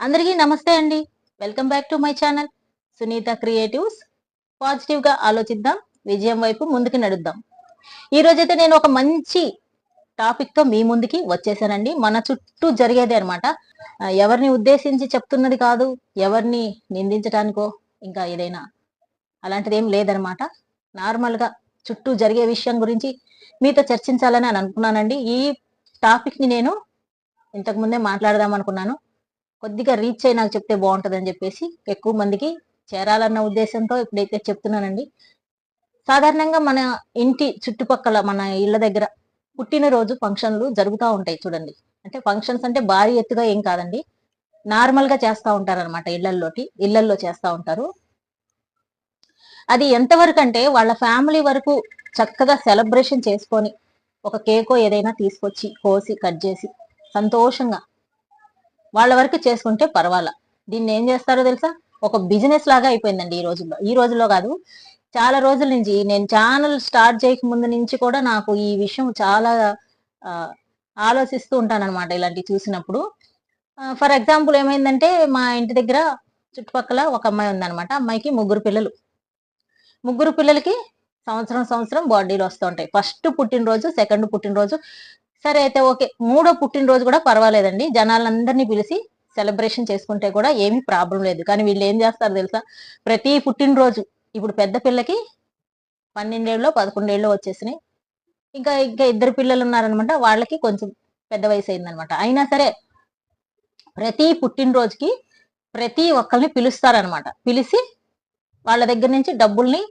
అందరికీ నమస్తే అండి. Welcome back to my channel Sunitha creatives పాజిటివ్గా ఆలోచిద్దాం. విజయం వైపు ముందుకు నడుద్దాం. ఈ రోజైతే నేను ఒక మంచి టాపిక్తో మీ ముందుకి వచ్చేసానండి. మన చుట్టూ జరిగేది అనమాట ఎవరిని ఉద్దేశించి చెప్తున్నది కాదు ఎవరిని నిందించడానికో ఇంకా ఏదైనా అలాంటిది ఏం లేదనమాట నార్మల్గా చుట్టూ జరిగే విషయం గురించి మీతో చర్చించాలని అని అనుకున్నానండి. ఈ టాపిక్ని నేను ఇంతకు ముందే మాట్లాడదాం అనుకున్నాను. కొద్దిగా రీచ్ అయి నాకు చెప్తే బాగుంటుందని చెప్పేసి ఎక్కువ మందికి చేరాలన్న ఉద్దేశంతో ఇప్పుడైతే చెప్తున్నానండి. సాధారణంగా మన ఇంటి చుట్టుపక్కల మన ఇళ్ళ దగ్గర పుట్టినరోజు ఫంక్షన్లు జరుగుతూ ఉంటాయి చూడండి. అంటే ఫంక్షన్స్ అంటే భారీ ఎత్తుగా ఏం కాదండి. నార్మల్గా చేస్తూ ఉంటారు అనమాట ఇళ్ళల్లోటి ఇళ్ళల్లో చేస్తూ ఉంటారు. అది ఎంతవరకు అంటే వాళ్ళ ఫ్యామిలీ వరకు చక్కగా సెలబ్రేషన్ చేసుకొని ఒక కేకో ఏదైనా తీసుకొచ్చి కోసి కట్ చేసి సంతోషంగా వాళ్ళ వరకు చేసుకుంటే పర్వాలా. దీన్ని ఏం చేస్తారో తెలుసా? ఒక బిజినెస్ లాగా అయిపోయిందండి ఈ రోజుల్లో. ఈ రోజుల్లో కాదు చాలా రోజుల నుంచి నేను ఛానల్ స్టార్ట్ చేయక ముందు నుంచి కూడా నాకు ఈ విషయం చాలా ఆలోచిస్తూ ఉంటాను అనమాట ఇలాంటివి చూసినప్పుడు. ఫర్ ఎగ్జాంపుల్ ఏమైందంటే మా ఇంటి దగ్గర చుట్టుపక్కల ఒక అమ్మాయి ఉందన్నమాట. అమ్మాయికి ముగ్గురు పిల్లలు. ముగ్గురు పిల్లలకి సంవత్సరం సంవత్సరం బాడీలు వస్తూ ఉంటాయి. ఫస్ట్ పుట్టినరోజు సెకండ్ పుట్టినరోజు సరే అయితే ఓకే. మూడో పుట్టినరోజు కూడా పర్వాలేదండి. జనాలందరినీ పిలిచి సెలబ్రేషన్ చేసుకుంటే కూడా ఏమీ ప్రాబ్లం లేదు. కానీ వీళ్ళు ఏం చేస్తారు తెలుసా? ప్రతి పుట్టినరోజు ఇప్పుడు పెద్ద పిల్లకి పన్నెండేళ్ళు పదకొండేళ్ళు వచ్చేసినాయి. ఇంకా ఇంకా ఇద్దరు పిల్లలు ఉన్నారనమాట. వాళ్ళకి కొంచెం పెద్ద వయసు అయిందనమాట. అయినా సరే ప్రతి పుట్టినరోజుకి ప్రతి ఒక్కరిని పిలుస్తారనమాట. పిలిచి వాళ్ళ దగ్గర నుంచి డబ్బుల్ని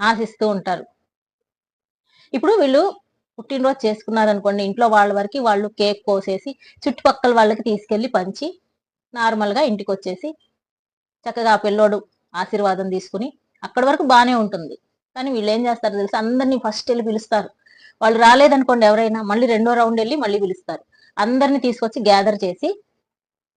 ఆశిస్తూ ఉంటారు. ఇప్పుడు వీళ్ళు పుట్టినరోజు చేసుకున్నారు అనుకోండి ఇంట్లో వాళ్ళ వరకు వాళ్ళు కేక్ కోసేసి చుట్టుపక్కల వాళ్ళకి తీసుకెళ్ళి పంచి నార్మల్గా ఇంటికి వచ్చేసి చక్కగా ఆ పిల్లోడు ఆశీర్వాదం తీసుకుని అక్కడి వరకు బాగానే ఉంటుంది. కానీ వీళ్ళు ఏం చేస్తారు తెలుసు? అందరినీ ఫస్ట్ వెళ్ళి పిలుస్తారు. వాళ్ళు రాలేదనుకోండి ఎవరైనా మళ్ళీ రెండో రౌండ్ వెళ్ళి మళ్ళీ పిలుస్తారు. అందరిని తీసుకొచ్చి గ్యాదర్ చేసి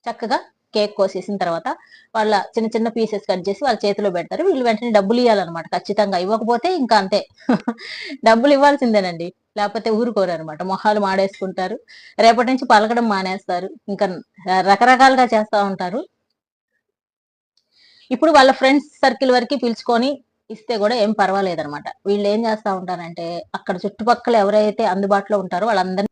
చక్కగా కేక్ కోసేసిన తర్వాత వాళ్ళ చిన్న చిన్న పీసెస్ కట్ చేసి వాళ్ళ చేతిలో పెడతారు. వీళ్ళు వెంటనే డబ్బులు ఇవ్వాలన్నమాట ఖచ్చితంగా ఇవ్వకపోతే ఇంకా అంతే. డబ్బులు ఇవ్వాల్సిందేనండి. లేకపోతే ఊరుకోరు అనమాట మొహాలు మాడేసుకుంటారు. రేపటి నుంచి పలకడం మానేస్తారు. ఇంకా రకరకాలుగా చేస్తా ఉంటారు. ఇప్పుడు వాళ్ళ ఫ్రెండ్స్ సర్కిల్ వరకు పిలుచుకొని ఇస్తే కూడా ఏం పర్వాలేదు అనమాట వీళ్ళు ఏం చేస్తా ఉంటారంటే అక్కడ చుట్టుపక్కల ఎవరైతే అందుబాటులో ఉంటారో వాళ్ళందరినీ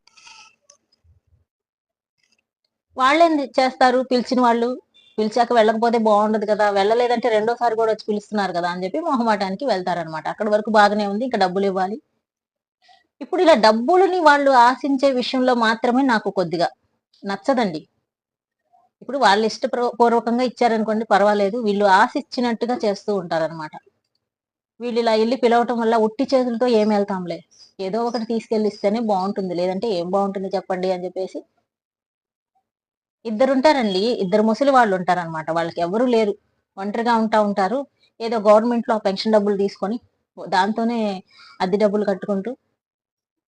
వాళ్ళేం చేస్తారు? పిలిచిన వాళ్ళు. పిలిచాక వెళ్ళకపోతే బాగుండదు కదా. వెళ్ళలేదంటే రెండోసారి కూడా వచ్చి పిలుస్తున్నారు కదా అని చెప్పి మొహమాటానికి వెళ్తారనమాట అక్కడ వరకు బాగానే ఉంది. ఇంకా డబ్బులు ఇవ్వాలి. ఇప్పుడు ఇలా డబ్బులని వాళ్ళు ఆశించే విషయంలో మాత్రమే నాకు కొద్దిగా నచ్చదండి. ఇప్పుడు వాళ్ళు ఇష్టపూర్వకంగా ఇచ్చారనుకోండి పర్వాలేదు. వీళ్ళు ఆశించినట్టుగా చేస్తూ ఉంటారనమాట వీళ్ళు ఇలా వెళ్ళి పిలవటం వల్ల ఉట్టి చేతులతో ఏం వెళ్తాంలే. ఏదో ఒకటి తీసుకెళ్ళిస్తేనే బాగుంటుంది. లేదంటే ఏం బాగుంటుంది చెప్పండి అని చెప్పేసి ఇద్దరు ఉంటారండి ఇద్దరు ముసలి వాళ్ళు ఉంటారన్నమాట వాళ్ళకి ఎవరు లేరు. ఒంటరిగా ఉంటా ఉంటారు. ఏదో గవర్నమెంట్లో పెన్షన్ డబ్బులు తీసుకొని దాంతోనే అద్దె డబ్బులు కట్టుకుంటూ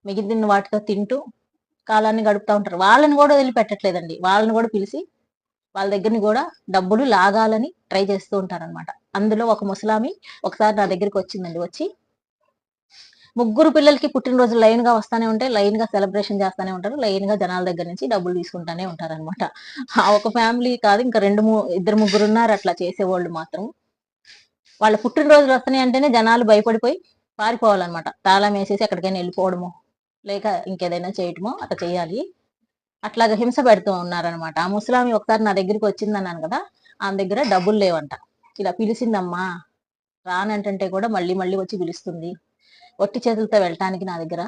మిగిలిన వాటితో తింటూ కాలాన్ని గడుపుతూ ఉంటారు. వాళ్ళని కూడా వదిలిపెట్టట్లేదండి. వాళ్ళని కూడా పిలిచి వాళ్ళ దగ్గరని కూడా డబ్బులు లాగాలని ట్రై చేస్తూ ఉంటారనమాట. అందులో ఒక ముసలామి ఒకసారి నా దగ్గరికి వచ్చిందండి. వచ్చి ముగ్గురు పిల్లలకి పుట్టినరోజు లైన్గా వస్తానే ఉంటాయి లైన్గా సెలబ్రేషన్ చేస్తానే ఉంటారు లైన్గా జనాల దగ్గర నుంచి డబ్బులు తీసుకుంటానే ఉంటారు అనమాట ఆ ఒక ఫ్యామిలీ కాదు ఇంకా రెండు ఇద్దరు ముగ్గురు ఉన్నారు అట్లా చేసేవాళ్ళు మాత్రం. వాళ్ళ పుట్టినరోజులు వస్తున్నాయి అంటేనే జనాలు భయపడిపోయి పారిపోవాలన్నమాట. తాళం వేసేసి ఎక్కడికైనా వెళ్ళిపోవడమో లేక ఇంకేదైనా చేయటమో అట్లా చేయాలి. అట్లాగా హింస పెడుతూ ఉన్నారనమాట ఆ ముసలామి ఒకసారి నా దగ్గరికి వచ్చిందన్నాను కదా ఆమె దగ్గర డబ్బులు లేవంట. ఇలా పిలిచిందమ్మా రానంటే కూడా మళ్ళీ మళ్ళీ వచ్చి పిలుస్తుంది. ఒట్టి చేతులతో వెళ్ళటానికి నా దగ్గర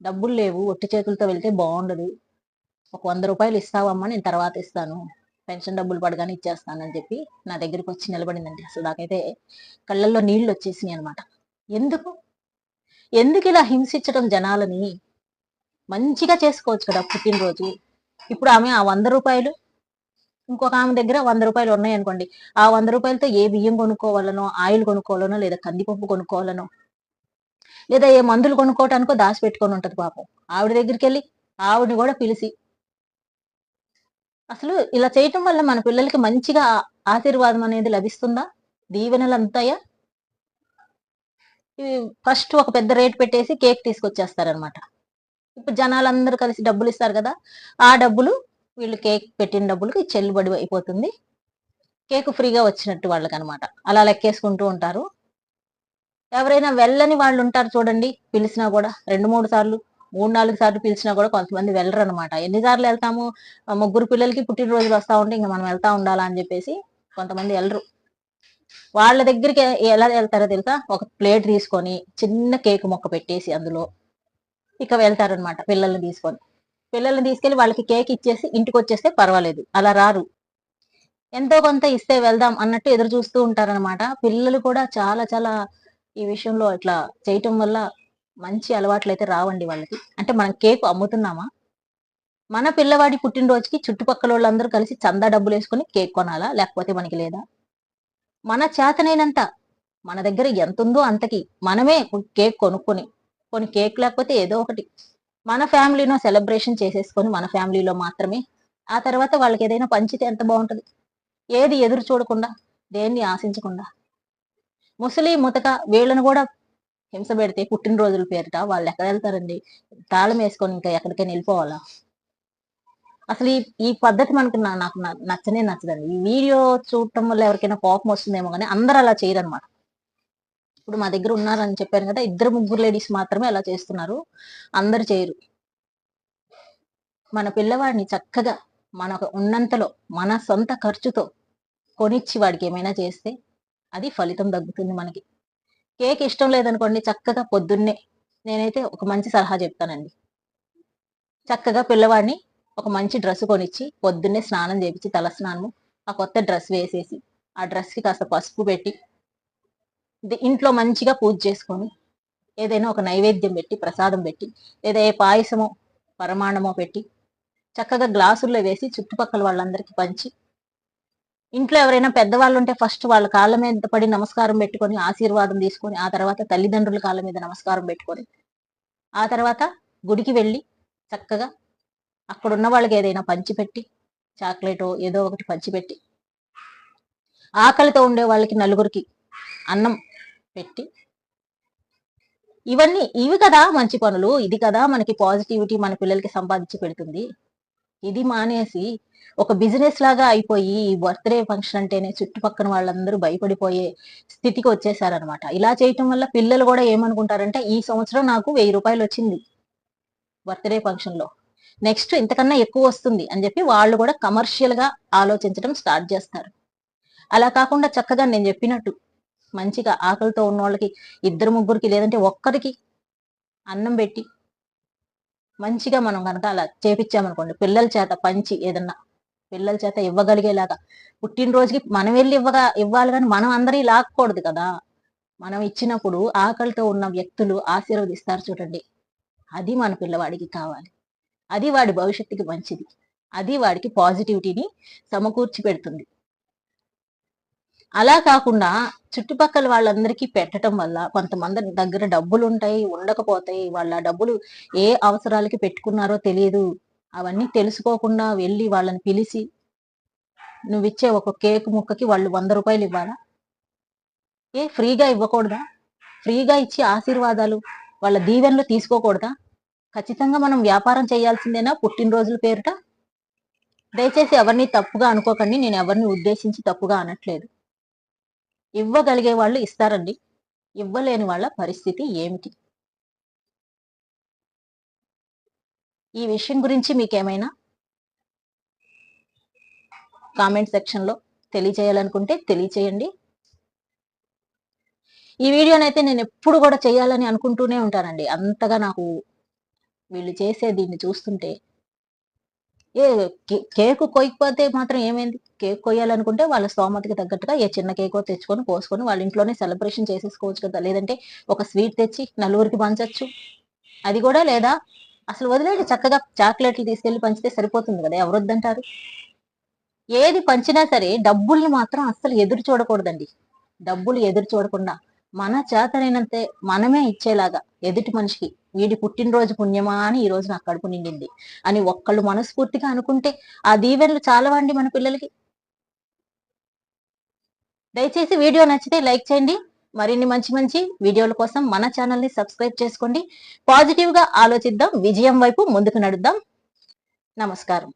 డబ్బులు లేవు. ఒట్టి చేతులతో వెళ్తే బాగుండదు. ఒక వంద రూపాయలు ఇస్తావమ్మా నేను తర్వాత ఇస్తాను. పెన్షన్ డబ్బులు పడగానే ఇచ్చేస్తానని చెప్పి నా దగ్గరికి వచ్చి నిలబడిందండి. అసలు నాకైతే కళ్ళల్లో నీళ్ళు వచ్చేసినాయి అనమాట ఎందుకు? ఎందుకు ఇలా హింసించడం జనాలని? మంచిగా చేసుకోవచ్చు కదా పుట్టినరోజు. ఇప్పుడు ఆమె ఆ వంద రూపాయలు ఇంకొక ఆమె దగ్గర వంద రూపాయలు ఉన్నాయి అనుకోండి ఆ వంద రూపాయలతో ఏ బియ్యం కొనుక్కోవాలనో ఆయిల్ కొనుక్కోవాలనో లేదా కందిపప్పు కొనుక్కోవాలనో లేదా ఏ మందులు కొనుక్కోవటానికో దాచి పెట్టుకొని ఉంటది పాపం. ఆవిడ దగ్గరికి వెళ్ళి ఆవిడని కూడా పిలిచి. అసలు ఇలా చేయటం వల్ల మన పిల్లలకి మంచిగా ఆశీర్వాదం అనేది లభిస్తుందా? దీవెనలు అంతాయా? ఫస్ట్ ఒక పెద్ద రేట్ పెట్టేసి కేక్ తీసుకొచ్చేస్తారనమాట ఇప్పుడు జనాలందరూ కలిసి డబ్బులు ఇస్తారు కదా ఆ డబ్బులు వీళ్ళు కేక్ పెట్టిన డబ్బులకి చెల్లుబడి అయిపోతుంది. కేక్ ఫ్రీగా వచ్చినట్టు వాళ్ళకి అనమాట అలా లెక్కేసుకుంటూ ఉంటారు. ఎవరైనా వెళ్ళని వాళ్ళు ఉంటారు చూడండి పిలిచినా కూడా రెండు మూడు సార్లు మూడు నాలుగు సార్లు పిలిచినా కూడా కొంతమంది వెళ్ళరు అనమాట ఎన్నిసార్లు వెళ్తాము? ముగ్గురు పిల్లలకి పుట్టినరోజులు వస్తా ఉంటే ఇంకా మనం వెళ్తా ఉండాలా అని చెప్పేసి కొంతమంది వెళ్ళరు. వాళ్ళ దగ్గరికి ఎలా వెళ్తారో తెలుసా? ఒక ప్లేట్ తీసుకొని చిన్న కేక్ మొక్క పెట్టేసి అందులో ఇక వెళ్తారనమాట పిల్లల్ని తీసుకొని. పిల్లల్ని తీసుకెళ్ళి వాళ్ళకి కేక్ ఇచ్చేసి ఇంటికి వచ్చేస్తే పర్వాలేదు అలా రారు. ఎంతో కొంత ఇస్తే వెళ్దాం అన్నట్టు ఎదురు చూస్తూ ఉంటారనమాట పిల్లలు కూడా చాలా చాలా ఈ విషయంలో ఇట్లా చేయటం వల్ల మంచి అలవాట్లు అయితే రావండి వాళ్ళకి. అంటే మనం కేక్ అమ్ముతున్నామా? మన పిల్లవాడి పుట్టినరోజుకి చుట్టుపక్కల వాళ్ళందరూ కలిసి చందా డబ్బులు వేసుకొని కేక్ కొనాలా? లేకపోతే మనకి లేదా? మన చేతనైనంత మన దగ్గర ఎంత ఉందో అంతకి మనమే కేక్ కొనుక్కొని కొన్ని కేక్ లేకపోతే ఏదో ఒకటి మన ఫ్యామిలీలో సెలబ్రేషన్ చేసేసుకొని మన ఫ్యామిలీలో మాత్రమే ఆ తర్వాత వాళ్ళకి ఏదైనా పంచితే ఎంత బాగుంటుంది? ఏది ఎదురు చూడకుండా దేన్ని ఆశించకుండా? ముసలి ముతక వీళ్ళను కూడా హింస పెడితే పుట్టినరోజుల పేరిట వాళ్ళు ఎక్కడ వెళ్తారండి? తాళం వేసుకొని ఇంకా ఎక్కడికైనా వెళ్ళిపోవాలా? అసలు ఈ ఈ పద్ధతి మనకు నాకు నచ్చనే నచ్చదండి. ఈ వీడియో చూడటం వల్ల ఎవరికైనా కోపం వస్తుందేమో కానీ అందరూ అలా చేయరనమాట ఇప్పుడు మా దగ్గర ఉన్నారని చెప్పాను కదా ఇద్దరు ముగ్గురు లేడీస్ మాత్రమే అలా చేస్తున్నారు. అందరు చేయరు. మన పిల్లవాడిని చక్కగా మనకు ఉన్నంతలో మన సొంత ఖర్చుతో కొనిచ్చి వాడికి ఏమైనా చేస్తే అది ఫలితం తగ్గుతుంది మనకి. కేక్ ఇష్టం లేదనుకోండి చక్కగా పొద్దున్నే నేనైతే ఒక మంచి సలహా చెప్తానండి. చక్కగా పిల్లవాడిని ఒక మంచి డ్రెస్ కొనిచ్చి పొద్దున్నే స్నానం చేపించి తల స్నానము ఆ కొత్త డ్రెస్ వేసేసి ఆ డ్రెస్కి కాస్త పసుపు పెట్టి ఇంట్లో మంచిగా పూజ చేసుకొని ఏదైనా ఒక నైవేద్యం పెట్టి ప్రసాదం పెట్టి లేదా ఏ పాయసమో పరమాణమో పెట్టి చక్కగా గ్లాసుల్లో వేసి చుట్టుపక్కల వాళ్ళందరికీ పంచి ఇంట్లో ఎవరైనా పెద్దవాళ్ళు ఉంటే ఫస్ట్ వాళ్ళ కాళ్ళ మీద పడి నమస్కారం పెట్టుకొని ఆశీర్వాదం తీసుకొని ఆ తర్వాత తల్లిదండ్రుల కాళ్ళ మీద నమస్కారం పెట్టుకొని ఆ తర్వాత గుడికి వెళ్ళి చక్కగా అక్కడ ఉన్న వాళ్ళకి ఏదైనా పంచిపెట్టి చాక్లెటో ఏదో ఒకటి పంచిపెట్టి ఆకలితో ఉండే వాళ్ళకి నలుగురికి అన్నం పెట్టి ఇవన్నీ ఇవి కదా మంచి పనులు. ఇది కదా మనకి పాజిటివిటీ మన పిల్లలకి సంపాదించి పెడుతుంది. ఇది మానేసి ఒక బిజినెస్ లాగా అయిపోయి ఈ బర్త్డే ఫంక్షన్ అంటేనే చుట్టుపక్కల వాళ్ళందరూ భయపడిపోయే స్థితికి వచ్చేసారనమాట ఇలా చేయటం వల్ల పిల్లలు కూడా ఏమనుకుంటారంటే ఈ సంవత్సరం నాకు వెయ్యి రూపాయలు వచ్చింది బర్త్డే ఫంక్షన్లో నెక్స్ట్ ఇంతకన్నా ఎక్కువ వస్తుంది అని చెప్పి వాళ్ళు కూడా కమర్షియల్గా ఆలోచించడం స్టార్ట్ చేస్తారు. అలా కాకుండా చక్కగా నేను చెప్పినట్టు మంచిగా ఆకలితో ఉన్న వాళ్ళకి ఇద్దరు ముగ్గురికి లేదంటే ఒక్కరికి అన్నం పెట్టి మంచిగా మనం కనుక అలా చేపించామనుకోండి పిల్లల చేత పంచి ఏదన్నా పిల్లల చేత ఇవ్వగలిగేలాగా. పుట్టినరోజుకి మనం వెళ్ళి ఇవ్వగా ఇవ్వాలి కానీ మనం అందరి లాక్కూడదు కదా. మనం ఇచ్చినప్పుడు ఆకలితో ఉన్న వ్యక్తులు ఆశీర్వదిస్తారు చూడండి. అది మన పిల్లవాడికి కావాలి. అది వాడి భవిష్యత్తుకి మంచిది. అది వాడికి పాజిటివిటీని సమకూర్చి పెడుతుంది అలా కాకుండా చుట్టుపక్కల వాళ్ళందరికీ పెట్టడం వల్ల కొంతమంది దగ్గర డబ్బులు ఉంటాయి ఉండకపోతాయి. వాళ్ళ డబ్బులు ఏ అవసరాలకి పెట్టుకున్నారో తెలియదు. అవన్నీ తెలుసుకోకుండా వెళ్ళి వాళ్ళని పిలిచి నువ్వు ఇచ్చే ఒక కేక్ ముక్కకి వాళ్ళు వంద రూపాయలు ఇవ్వాలా? ఏ ఫ్రీగా ఇవ్వకూడదా? ఫ్రీగా ఇచ్చి ఆశీర్వాదాలు వాళ్ళ దీవెనలు తీసుకోకూడదా? ఖచ్చితంగా మనం వ్యాపారం చేయాల్సిందేనా పుట్టినరోజుల పేరిట? దయచేసి ఎవరిని తప్పుగా అనుకోకండి. నేను ఎవరిని ఉద్దేశించి తప్పుగా అనట్లేదు. ఇవ్వగలిగే వాళ్ళు ఇస్తారండి. ఇవ్వలేని వాళ్ళ పరిస్థితి ఏమిటి? ఈ విషయం గురించి మీకేమైనా కామెంట్ సెక్షన్లో తెలియజేయాలనుకుంటే తెలియచేయండి. ఈ వీడియోనైతే నేను ఎప్పుడు కూడా చేయాలని అనుకుంటూనే ఉంటానండి. అంతగా నాకు వీళ్ళు చేసే దీన్ని చూస్తుంటే ఏ కే- కేకు కొయ్యకపోతే మాత్రం ఏమైంది? కేక్ కొయ్యాలనుకుంటే వాళ్ళ స్తోమతకి తగ్గట్టుగా ఏ చిన్న కేకో తెచ్చుకొని కోసుకొని వాళ్ళ ఇంట్లోనే సెలబ్రేషన్ చేసేసుకోవచ్చు కదా. లేదంటే ఒక స్వీట్ తెచ్చి నలుగురికి పంచవచ్చు అది కూడా లేదా? అసలు వదిలేండి చక్కగా చాక్లెట్లు తీసుకెళ్ళి పంచితే సరిపోతుంది కదా ఎవరు వద్దంటారు? ఏది పంచినా సరే డబ్బుల్ని మాత్రం అస్సలు ఎదురు చూడకూడదండి. డబ్బులు ఎదురు చూడకుండా మన చేతనైనంతే మనమే ఇచ్చేలాగా ఎదుటి మనిషికి వీడి పుట్టినరోజు పుణ్యమా అని ఈ రోజు నాకు కడుపు నిండింది అని ఒక్కళ్ళు మనస్ఫూర్తిగా అనుకుంటే ఆ దీవెనలు చాలవండి మన పిల్లలకి. దయచేసి వీడియో నచ్చితే లైక్ చేయండి. మరిన్ని మంచి మంచి వీడియోల కోసం మన ఛానల్ని సబ్స్క్రైబ్ చేసుకోండి. పాజిటివ్గా ఆలోచిద్దాం. విజయం వైపు ముందుకు నడుద్దాం. నమస్కారం.